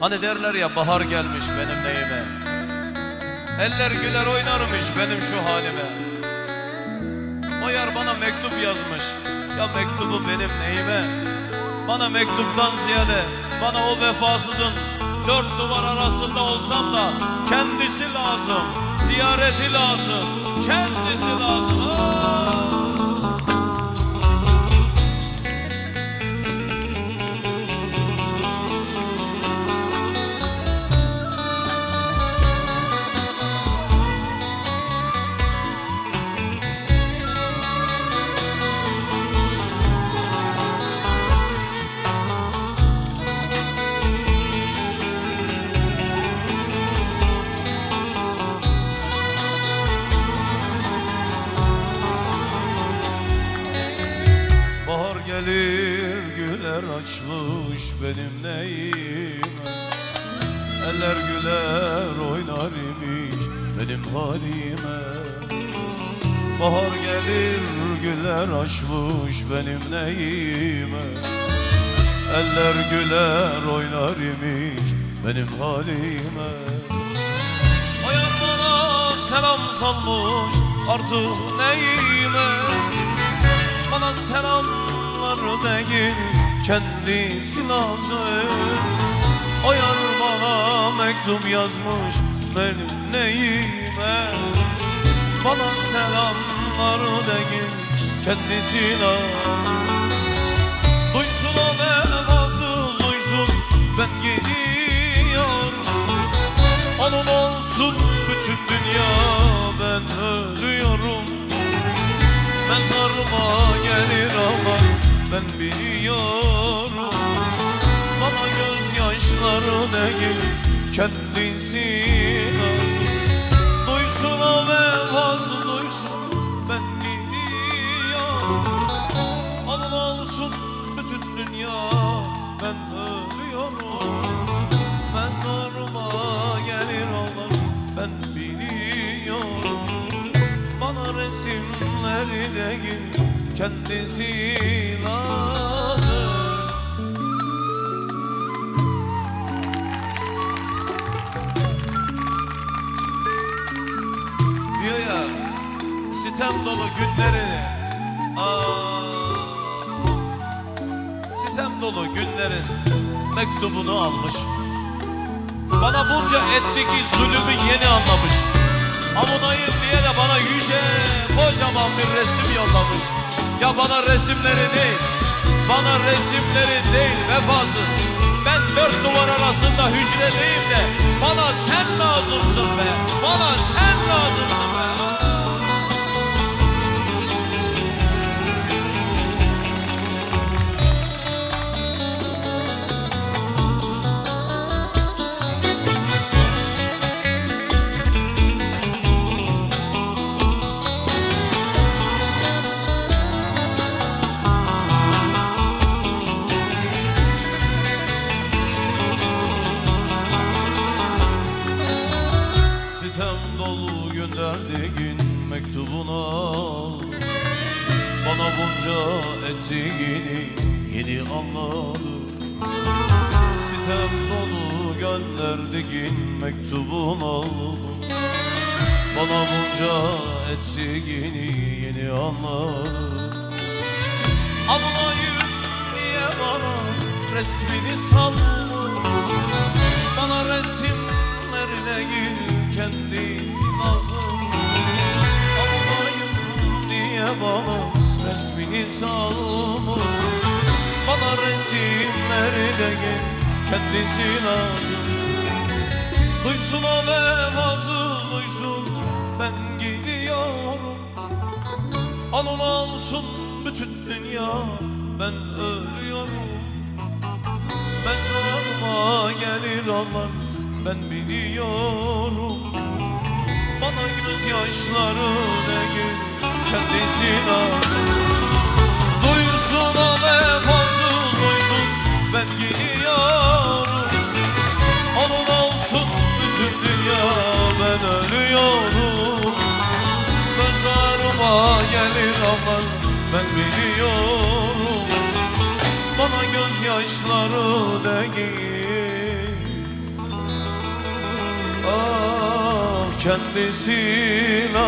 Hani derler ya bahar gelmiş benim neyime? Eller güler oynarmış benim şu halime. O yar bana mektup yazmış. Ya mektubu benim neyime? Bana mektuptan ziyade Bana o vefasızın Dört duvar arasında olsam da Kendisi lazım Ziyareti lazım Kendisi lazım. Aa! Açmış benim neyime Eller güler oynar imiş benim halime. Bahar gelir güler açmış benim neyime. Eller güler oynar imiş benim halime. O yar bana selam salmış artık neyime? Bana selamlar değil kendisi lazım O yar bana mektup yazmış benim neyime? Bana selamlar değil kendisi lazım Duysun o vefasız duysun ben gidiyorum Onun olsun bütün dünya ben ölüyorum. Mezarıma gelir ama ben biliyorum gözyaşları değil kendisi lazım Duysun o vefası duysun ben gidiyorum Onun olsun bütün dünya ben ölüyorum. Mezarıma gelir olan ben biliyorum. Bana resimleri değil kendisi Diyor ya sitem dolu günlerini Aa, Sitem dolu günlerin mektubunu almış. Bana bunca etti ki zulümü yeni anlamış. Avunayım diye de bana yüce kocaman bir resim yollamış. Ya bana resimleri değil Bana resimleri değil vefasız. Ben dört duvar arasında hücredeyim de Bana sen lazımsın be Bana Sitem dolu gönderdiğin mektubunu al Bana bunca ettiğini yeni anladım Sitem dolu gönderdiğin mektubunu al Bana bunca ettiğini yeni anladım Avunayım diye bana resmini salmış Bana gir kendisi lazım Avunayım diye bana resmini salmış Bana resimlerine gir kendisi lazım Duysun o vefasız duysun ben gidiyorum. Onun olsun bütün dünya ben ölüyorum. Mezarıma gelir Allah ben biliyorum. Bana gözyaşları değil kendisi lazım. Duysun o vefasız duysun ben gidiyorum. Onun olsun bütün dünya ben ölüyorum. Mezarıma gelir aman ben biliyorum. Bana gözyaşları değil kendisine